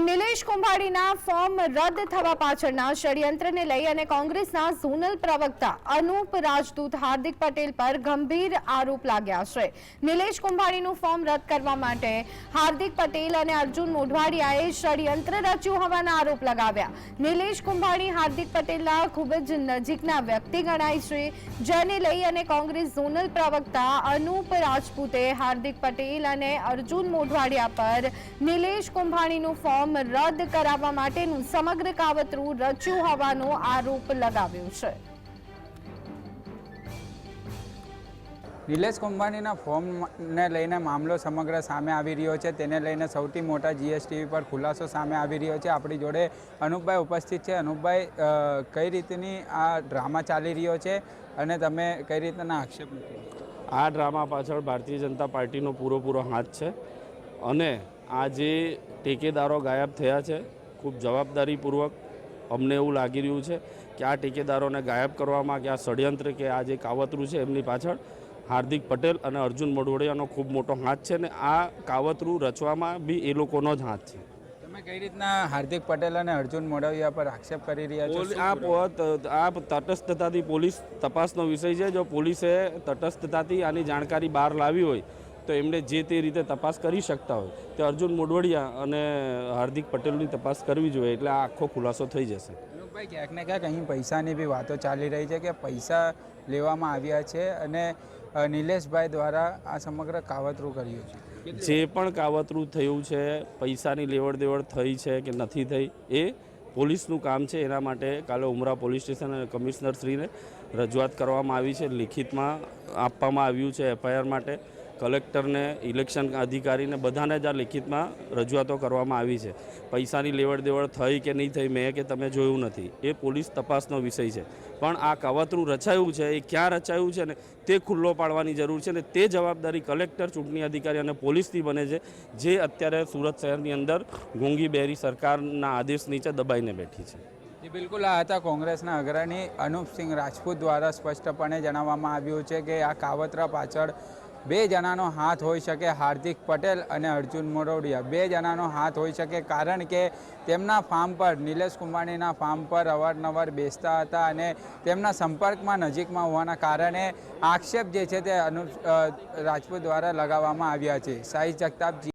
Nilesh કુંભાડીના form રદ થવા પાછળના ષડયંત્રને લઈ અને કોંગ્રેસના ઝોનલ પ્રવક્તા અનુપ રાજદૂત હાર્દિક પટેલ પર ગંભીર આરોપ લાગ્યા છે. નિલેશ કુંભાડીનું ફોર્મ રદ કરવા માટે હાર્દિક પટેલ અને અર્જુન મોઢવાડિયાએ ષડયંત્ર રચ્યું હોવાના આરોપ લગાવ્યા. નિલેશ કુંભાડી હાર્દિક પટેલના ખૂબ જ નજીકના વ્યક્તિ ગણાય છે, જેને લઈ અને કોંગ્રેસ ઝોનલ પ્રવક્તા અનુપ રાજપૂતે હાર્દિક પટેલ અને અર્જુન મોઢવાડિયા પર નિલેશ કુંભાણીનું ફોર્મ રદ કરાવવા માટેનું સમગ્ર કાવતરું રચ્યું હોવાનો આરોપ લગાવ્યો છે. નિલેશ કંપનીના ફોર્મને લઈને મામલો સમગ્ર સામે આવી રહ્યો છે. તેને લઈને સૌથી મોટા જીએસટીવી પર ખુલાસો સામે આવી રહ્યો છે. આપણી જોડે અનુપભાઈ ઉપસ્થિત છે. અનુપભાઈ કઈ રીતની આ ડ્રામા ચાલી રહ્યો છે અને તમે કઈ રીતના આક્ષેપ આ ડ્રામા પાછળ ભારતીય જનતા પાર્ટીનો પૂરેપૂરો હાથ છે અને આ જે ટેકેદારો ગાયબ થયા છે. ખૂબ જવાબદારીપૂર્વક અમને એવું લાગી રહ્યું છે કે આ ટેકેદારોને ગાયબ કરવામાં કે આ ષડયંત્ર કે આ જે કાવતરું છે એમની પાછળ હાર્દિક પટેલ અને અર્જુન મોઢવડિયાનો ખૂબ મોટો હાથ છે ને આ કાવતરું રચવામાં બી એ લોકોનો જ હાથ છે. તમે કઈ રીતના હાર્દિક પટેલ અને અર્જુન મોઢવિયા પર આક્ષેપ કરી રહ્યા છો? આ? આ તટસ્થતાથી પોલીસ તપાસનો વિષય છે. જો પોલીસે તટસ્થતાથી આની જાણકારી બહાર લાવી હોય તો એમણે જે તે રીતે તપાસ કરી શકતા હોય તે અર્જુન મોડવડિયા અને હાર્દિક પટેલની તપાસ કરવી જોઈએ એટલે આ આખો ખુલાસો થઈ જશે. ભાઈ ક્યાંક ને ક્યાંક અહીં પૈસાની બી વાતો ચાલી રહી છે કે પૈસા લેવામાં આવ્યા છે અને નિલેશભાઈ દ્વારા આ સમગ્ર કાવતરું કર્યું છે. જે પણ કાવતરું થયું છે પૈસાની લેવડ દેવડ થઈ છે કે નથી થઈ એ પોલીસનું કામ છે. એના માટે કાલે ઉમરા પોલીસ સ્ટેશન અને કમિશનરશ્રીને રજૂઆત કરવામાં આવી છે. લિખિતમાં આપવામાં આવ્યું છે એફઆઈઆર માટે. કલેક્ટરને, ઇલેક્શન અધિકારીને બધાને જ આ લિખિતમાં રજૂઆતો કરવામાં આવી છે. પૈસાની લેવડ દેવડ થઈ કે નહીં થઈ, મેં કે તમે જોયું નથી. એ પોલીસ તપાસનો વિષય છે. પણ આ કાવતરું રચાયું છે, એ ક્યાં રચાયું છે ને તે ખુલ્લો પાડવાની જરૂર છે ને તે જવાબદારી કલેક્ટર, ચૂંટણી અધિકારી અને પોલીસથી બને છે, જે અત્યારે સુરત શહેરની અંદર ગુંગી બેરી સરકારના આદેશ નીચે દબાઈને બેઠી છે. જી, બિલકુલ, આ હતા કોંગ્રેસના અગ્રણી અનુપસિંહ રાજપૂત દ્વારા સ્પષ્ટપણે જણાવવામાં આવ્યું છે કે આ કાવતરા પાછળ બે જણાનો હાથ હોઈ શકે હાર્દિક પટેલ અને અર્જુન મોરવડિયા બે જણાનો હાથ હોઈ શકે કારણ કે તેમના ફાર્મ પર, નિલેશ કુંભાણીના ફાર્મ પર અવારનવાર બેસતા હતા અને તેમના સંપર્કમાં નજીકમાં હોવાના કારણે આક્ષેપ જે છે તે અનુ રાજપૂત દ્વારા લગાવવામાં આવ્યા છે. સાઈ જગતાપ જી